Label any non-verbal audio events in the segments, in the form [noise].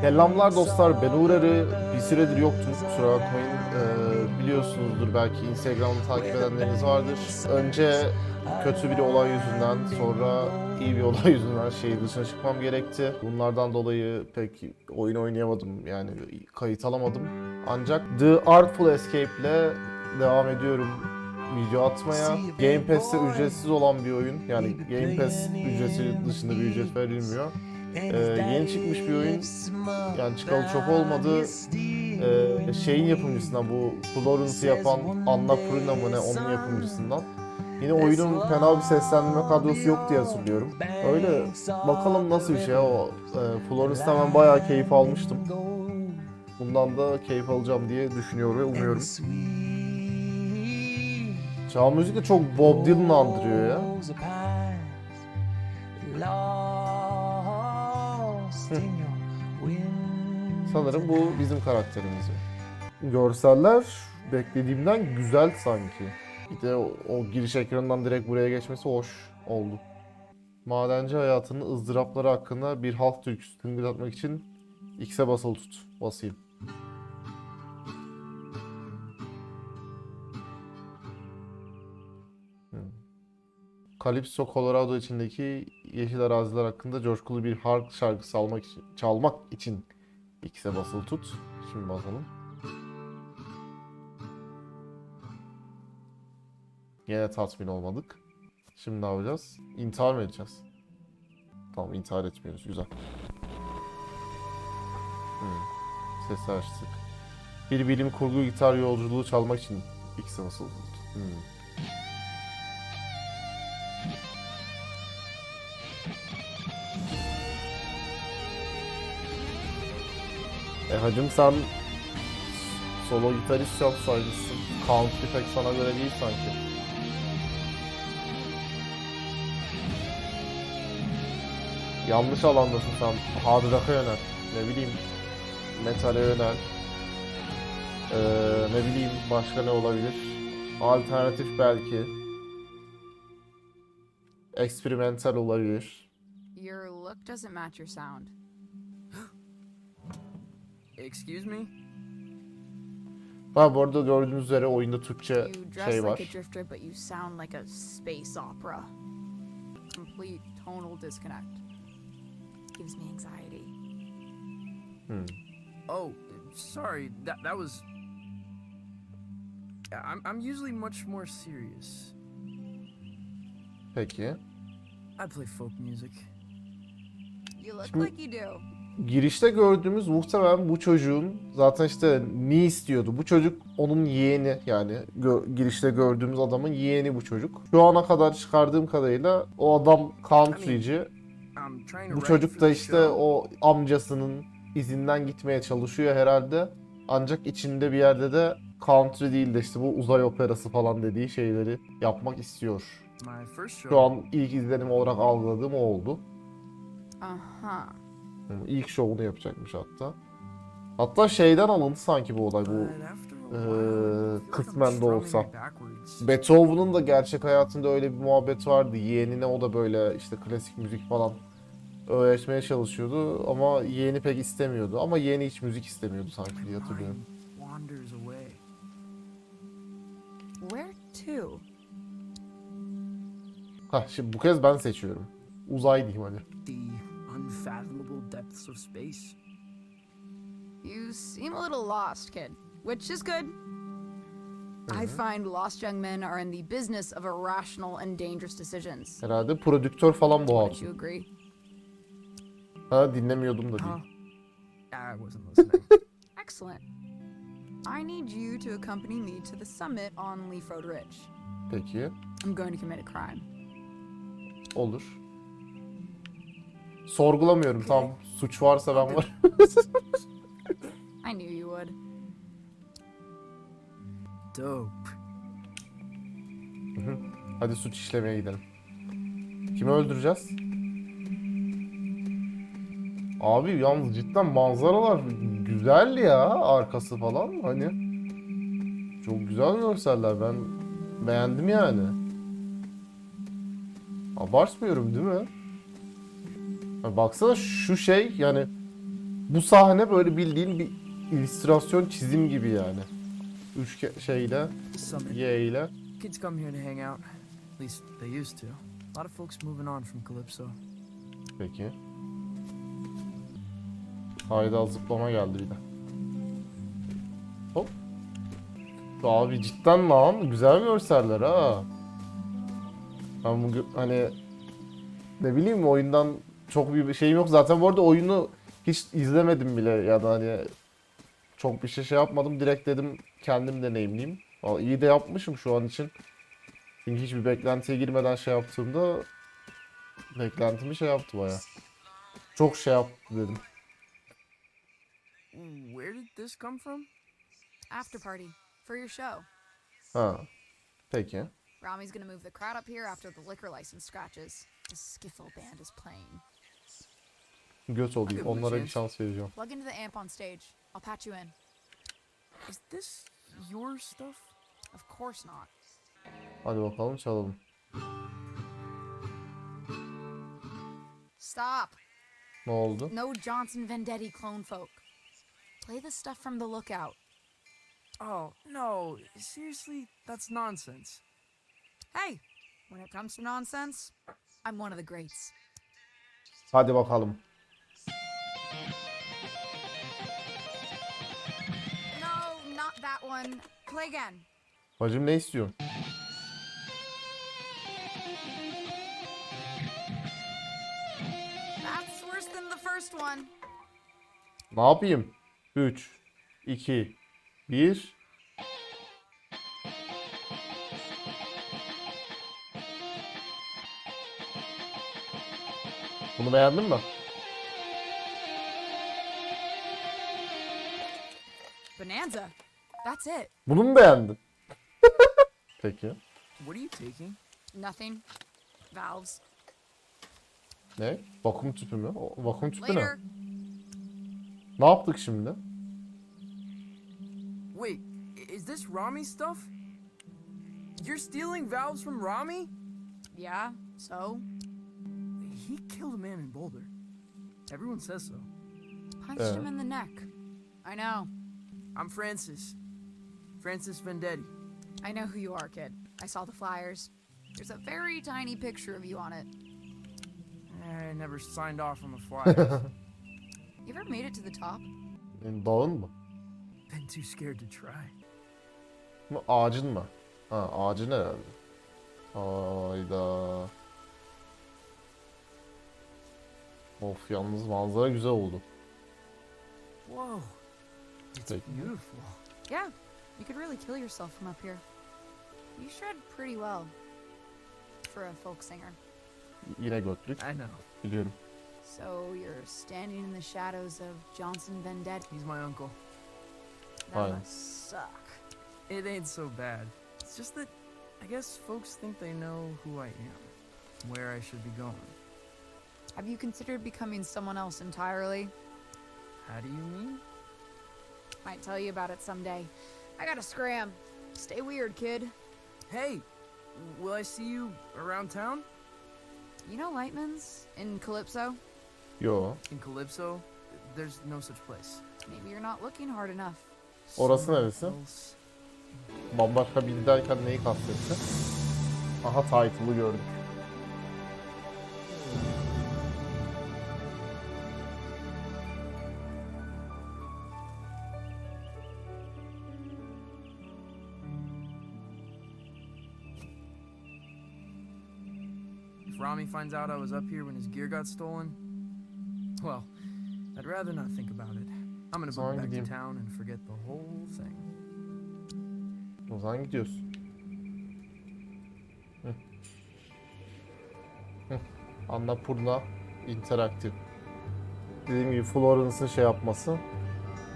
Selamlar dostlar, ben Uğur. Bir süredir yoktum, kusura bakmayın. Ee, biliyorsunuzdur belki Instagram'ı takip edenleriniz vardır. Önce kötü bir olay yüzünden, sonra iyi bir olay [laughs] yüzünden şehir dışına çıkmam gerekti. Bunlardan dolayı pek oyun oynayamadım, yani kayıt alamadım. Ancak The Artful Escape ile devam ediyorum video atmaya. Game Pass'te ücretsiz olan bir oyun. Yani Game Pass ücreti dışında bir ücret verilmiyor. Ee, yeni çıkmış bir oyun. Yani çıkalı çok olmadı. Ee, şeyin yapımcısından bu Florence'ı yapan Anna Purina mı ne onun yapımcısından. Yine oyunun fena bir seslendirme kadrosu yok diye hatırlıyorum. Öyle bakalım nasıl bir şey o. E, Florence'dan ben bayağı keyif almıştım. Bundan da keyif alacağım diye düşünüyorum ve umuyorum. Çağ müzik de çok Bob Dylan'ı andırıyor ya. Sanırım bu bizim karakterimiz. Görseller beklediğimden güzel sanki. Bir de o, o giriş ekranından direkt buraya geçmesi hoş oldu. Madenci hayatının ızdırapları hakkında bir halk türküsü tıngırdatmak için X'e basılı tut. Basayım. Calypso, Colorado içindeki yeşil araziler hakkında coşkulu bir halk şarkısı almak için, çalmak için X'e basılı tut. Şimdi basalım. Yine tatmin olmadık. Şimdi ne yapacağız? İntihar mı edeceğiz? Tamam intihar etmiyoruz. Güzel. Hmm. Sesi açtık. Bir bilim kurgu gitar yolculuğu çalmak için X'e basılı tut. Hmm. Hacım sen solo gitarist yapsaymışsın. Country pek sana göre değil sanki. Yanlış alandasın sen. Hard rock'a yönel. Ne bileyim. Metal'e yönel. Ee, ne bileyim başka ne olabilir? Alternatif belki. Experimental olabilir. Your look doesn't match your sound. Excuse me? Ha bu arada gördüğünüz üzere oyunda Türkçe You dress şey like var. a drifter, but you sound like a space opera. Complete tonal disconnect. Gives me anxiety. Hmm. Oh, sorry. That that was. I'm I'm usually much more serious. Peki. I play folk music. You look Şimdi- like you do. Girişte gördüğümüz muhtemelen bu çocuğun zaten işte ne istiyordu? Bu çocuk onun yeğeni yani gö- girişte gördüğümüz adamın yeğeni bu çocuk. Şu ana kadar çıkardığım kadarıyla o adam countryci. Bu çocuk da işte o amcasının izinden gitmeye çalışıyor herhalde. Ancak içinde bir yerde de country değil de işte bu uzay operası falan dediği şeyleri yapmak istiyor. Şu an ilk izlenim olarak algıladığım o oldu. Uh-huh. Hı, İlk şovunu yapacakmış hatta. Hatta şeyden alıntı sanki bu olay. Bu like I'm kısmen de olsa. Beethoven'ın da gerçek hayatında öyle bir muhabbet vardı. Yeğenine o da böyle işte klasik müzik falan öğretmeye çalışıyordu ama yeğeni pek istemiyordu. Ama yeğeni hiç müzik istemiyordu sanki diye hatırlıyorum. Where to? Hah şimdi bu kez ben seçiyorum. Uzay diyeyim hadi. The unfathomable depths of space. You seem a little lost, kid, which is good. I uh-huh. find lost young men are in the business of irrational and dangerous decisions. Herhalde prodüktör falan bu Wouldn't you hatun. agree? Ha dinlemiyordum da Huh? değil. Ah, I wasn't listening. [laughs] Excellent. I need you to accompany me to the summit on Leaf Road Ridge. Peki. I'm going to commit a crime. Olur. Sorgulamıyorum tamam. Suç varsa ben var. [laughs] I knew you would. Dope. Hadi suç işlemeye gidelim. Kimi öldüreceğiz? Abi yalnız cidden manzaralar güzel ya arkası falan hani. Çok güzel görseller ben beğendim yani. Abartmıyorum değil mi? Ha, baksana şu şey yani Bu sahne böyle bildiğin bir illüstrasyon çizim gibi yani. Üç şeyle. Y ile. Kids come here to hang out. At least they used to. A lot of folks moving on from Calypso. Peki. Hayda zıplama geldi bir de. Hop. Abi cidden lan güzel görseller ha. Ben bugün hani ne bileyim oyundan çok bir şeyim yok. Zaten bu arada oyunu hiç izlemedim bile ya da hani çok bir şey şey yapmadım. Direkt dedim kendim deneyimleyeyim. Vallahi iyi de yapmışım şu an için. Çünkü hiçbir beklentiye girmeden şey yaptığımda beklentimi şey yaptı baya. Çok şey yaptı dedim. Where did this come from? After party for your show. Ha. Peki. Rami's gonna move the crowd up here after the liquor license scratches. The skiffle band is playing. Göt olayım. Onlara bir şans vereceğim. Plug into the amp on stage. I'll patch you in. Is this your stuff? Of course not. Hadi bakalım çalalım. Stop. Ne oldu? No Johnson Vendetti clone folk. Play the stuff from the lookout. Oh, no. Seriously? That's nonsense. Hey, when it comes to nonsense, I'm one of the greats. Hadi bakalım. That one. Play again. Bacım ne istiyorsun? That's worse than the first one. Ne yapayım? 3, 2, 1. Bunu beğendin mi? Bonanza. That's it. Bunu mu beğendin? [laughs] Peki. What are you taking? Nothing. Valves. Ne? Vakum tüpü mü? O, vakum tüpü ne? Later. Ne yaptık şimdi? Wait, i- is this Rami stuff? You're stealing valves from Rami? Yeah, so? He killed a man in Boulder. Everyone says so. Punched him in the neck. I know. I'm Francis. Francis Vendetti. I know who you are, kid. I saw the flyers. There's a very tiny picture of you on it. I never signed off on the [laughs] flyers. You ever made it to the top? Yani Dağın mı? Been too scared to try. Mı, Ağacın mı? Ha ağacın herhalde. Hayda. Of yalnız manzara güzel oldu. Whoa. It's beautiful. Yeah, you could really kill yourself from up here. You shred pretty well for a folk singer. Yine götlük. I know. You Biliyorum. So you're standing in the shadows of Johnson Vendetti. He's my uncle. That Fine. must suck. It ain't so bad. It's just that I guess folks think they know who I am, where I should be going. Have you considered becoming someone else entirely? How do you mean? Might tell you about it someday. I gotta scram. Stay weird, kid. Hey, will I see you around town? You know Lightman's in Calypso? Yo. In Calypso? There's no such place. Maybe you're not looking hard enough. Orası neresi? Bambaşka biri derken neyi kastetti? Aha title'ı gördük. Rami finds out I was up here when his gear got stolen, well, I'd rather not think about it. I'm gonna Zaman go back to town and forget the whole thing. O zaman gidiyoruz. Hı. Hı. Annapurna interaktif. Dediğim gibi Florence'ın şey yapması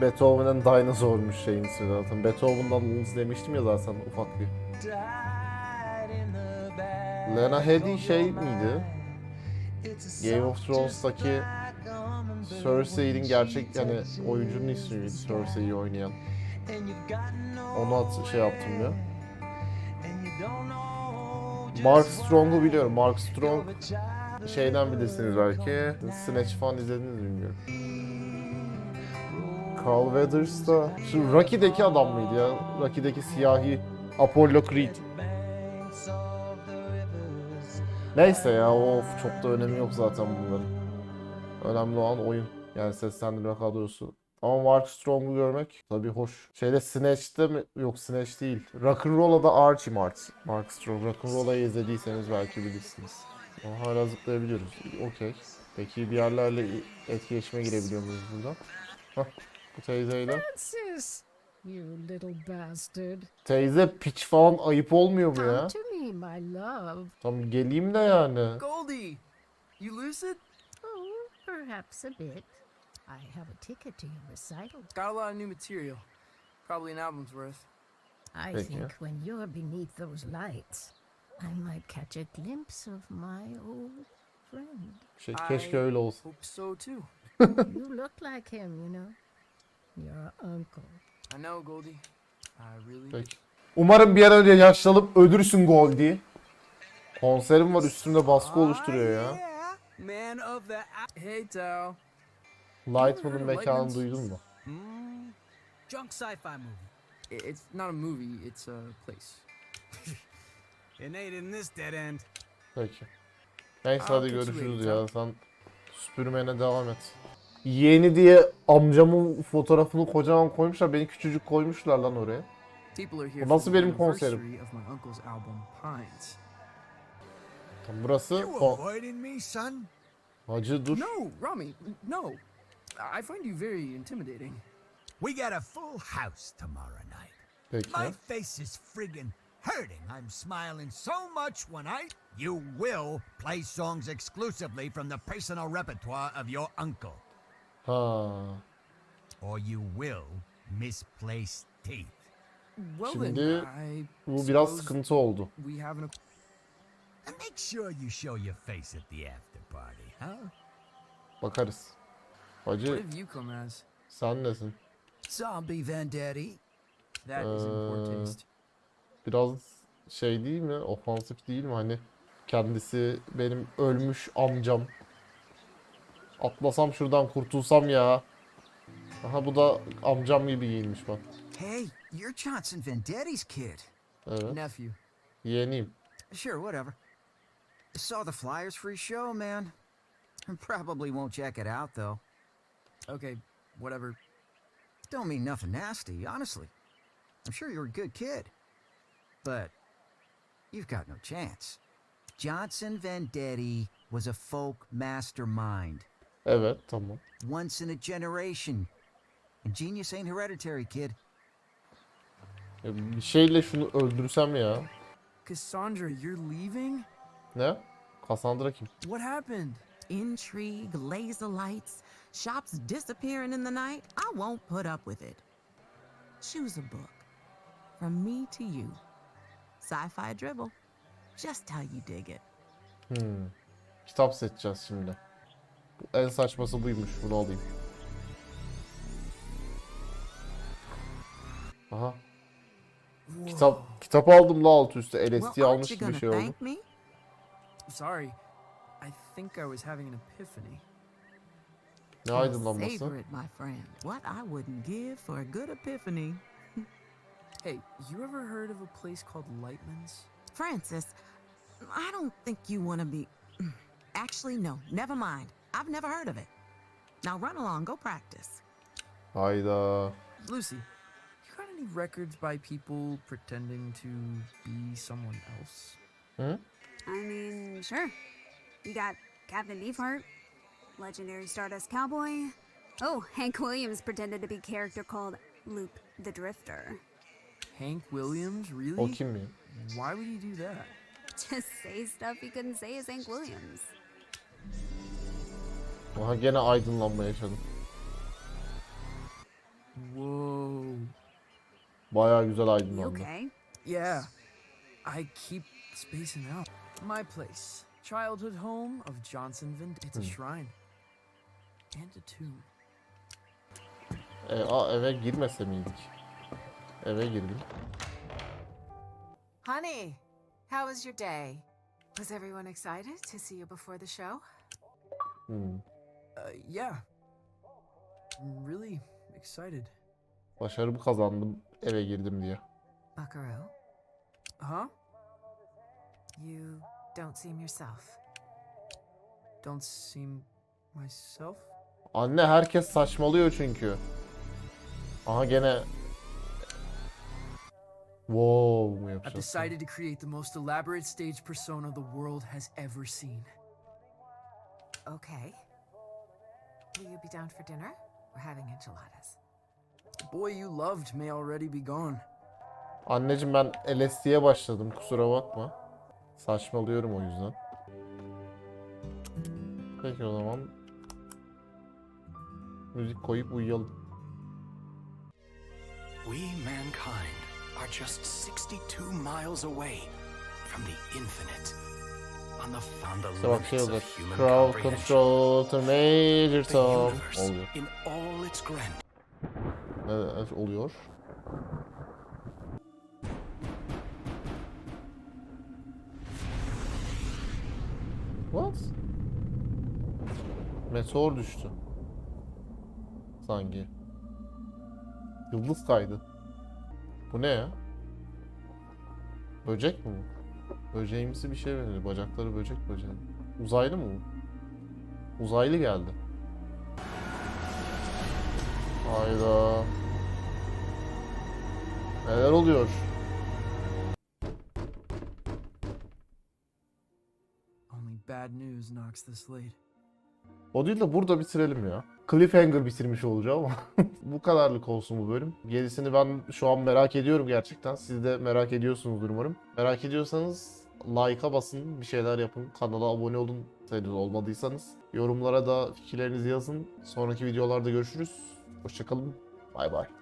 Beethoven'ın Dinosaur'muş şeyin zaten. Beethoven'dan Lens demiştim ya zaten ufak bir. Lena Headey şey miydi? Game of Thrones'taki Cersei'nin gerçek yani oyuncunun ismi miydi Cersei'yi oynayan? Onu at şey yaptım ya. Mark Strong'u biliyorum. Mark Strong şeyden bilirsiniz belki. Snatch falan izlediniz mi bilmiyorum. Carl Weathers da şu Rocky'deki adam mıydı ya? Rocky'deki siyahi Apollo Creed. Neyse ya of çok da önemi yok zaten bunların. Önemli olan oyun. Yani seslendirme kadrosu. Ama Mark Strong'u görmek tabii hoş. Şeyde Snatch'te mi? Yok Snatch değil. Rock'n'Roll'a Archie Mark, Mark Strong. Rock'n'Roll'u izlediyseniz belki bilirsiniz. Ama hala zıplayabiliyoruz. Okey. Peki bir yerlerle etkileşime girebiliyor muyuz burada? Hah, bu teyzeyle. Francis, you little bastard. Teyze piç falan ayıp olmuyor mu ya? Come to me, my love. Tam geleyim de yani. Goldie! You lucid? Oh, perhaps a bit. I have a ticket to your recital. Got a lot of new material. Probably an album's worth. I Thank think when you're beneath those lights, I might catch a glimpse of my old friend. Şey, keşke öyle olsa. Hope so too. [laughs] you look like him, you know. Your uncle. I know, Goldie. I really do. Peki. Umarım bir an önce yaşlanıp ölürsün Goldie. Konserim var üstümde baskı oluşturuyor ya. Lightman'ın mekanını duydun mu? Hmm, junk sci-fi movie. It's not a movie, it's a place. [laughs] It ain't in this dead end. Peki. Neyse hadi görüşürüz ya. Sen süpürmene devam et. Yeğeni diye amcamın fotoğrafını kocaman koymuşlar. Beni küçücük koymuşlar lan oraya. People are here Bu for nasıl the benim konserim? anniversary of my uncle's album, Pines. Tam burası You ko- avoiding me, son? Hacı dur. No, Rami, no. I find you very intimidating. We got a full house tomorrow night. Peki. My face is friggin' hurting. I'm smiling so much when I. You will play songs exclusively from the personal repertoire of your uncle, Ha. or you will misplace teeth. Şimdi Bu biraz sıkıntı oldu. Bakarız. Hacı sen nesin? Zombie Vendetti. That is taste. Biraz şey değil mi? Ofansif değil mi? Hani kendisi benim ölmüş amcam. Atlasam şuradan kurtulsam ya. Aha bu da amcam gibi giyinmiş bak. Hey, you're Johnson Vendetti's kid. Evet. Nephew. Yeğeniyim. Sure, whatever. Saw the flyers for his show, man. Probably won't check it out, though. Okay, whatever. Don't mean nothing nasty, honestly. I'm sure you're a good kid. But you've got no chance. Johnson Vendetti was a folk mastermind. Evet tamam. Once in a generation. And genius ain't hereditary, kid. Ya Bir şeyle şunu öldürsem ya. Cassandra, you're leaving? Ne? Cassandra kim? What happened? intrigue, laser lights, shops disappearing in the night, I won't put up with it. Choose a book. From me to you. Sci fi dribble. Just how you dig it. Hmm. Kitap seçeceğiz şimdi. En saçması buymuş. Bunu alayım. Aha. Kitap kitap aldım la alt üstü. LSD well, aren't almış you gibi gonna şey oldu. thank me? Sorry. I think I was having an epiphany. Ne aydınlanması? Savor it, my friend. What I wouldn't give for a good epiphany. [laughs] Hey, you ever heard of a place called Lightman's? Francis, I don't think you want to be. [clears throat] Actually, no, never mind. I've never heard of it. Now run along, go practice. Hayda. Lucy, you got any records by people pretending to be someone else? Hı? I mean, sure. You got Captain Beefheart, legendary Stardust Cowboy. Oh, Hank Williams pretended to be a character called Luke the Drifter. Hank Williams, O really? kim ya? Why would he do that? Just say stuff he couldn't say as Hank Williams. Aha gene aydınlanma yaşadım. Bayağı güzel aydınlandı. okay? Yeah, I keep spacing out. My place, childhood home of Johnson Vind. It's a Hmm. shrine and a tomb. E, a, eve girmese miydik? Eve girdim. Honey, how was your day? Was everyone excited to see you before the show? Hmm. Uh, yeah. I'm really excited. Başarımı kazandım eve girdim diye. Buckaroo, Huh? you don't seem yourself. Don't seem myself? Anne herkes saçmalıyor çünkü. Aha gene Wow mu I've yapacağız? decided to create the most elaborate stage persona the world has ever seen. Okay. Will you be down for dinner? We're having enchiladas. Boy you loved may already be gone. Anneciğim ben LSD'ye başladım kusura bakma. Saçmalıyorum o yüzden. Peki o zaman müzik koyup uyuyalım. We, mankind, are just 62 miles away from the infinite. On the, İşte bak şey human Crowd control to Major The Tom. Oluyor. in all its grandeur, Evet oluyor. What? Meteor düştü. Sanki. Yıldız kaydı. Bu ne ya? Böcek mi bu? Böceğimsi bir şey benziyor. Bacakları böcek böceği. Uzaylı mı bu? Uzaylı geldi. Hayda. Neler oluyor? Only bad news knocks this late. O değil de burada bitirelim ya. Cliffhanger bitirmiş olacağım ama [laughs] bu kadarlık olsun bu bölüm. Gerisini ben şu an merak ediyorum gerçekten. Siz de merak ediyorsunuzdur umarım. Merak ediyorsanız like'a basın, bir şeyler yapın. Kanala abone olun henüz olmadıysanız. Yorumlara da fikirlerinizi yazın. Sonraki videolarda görüşürüz. Hoşçakalın. Bay bay.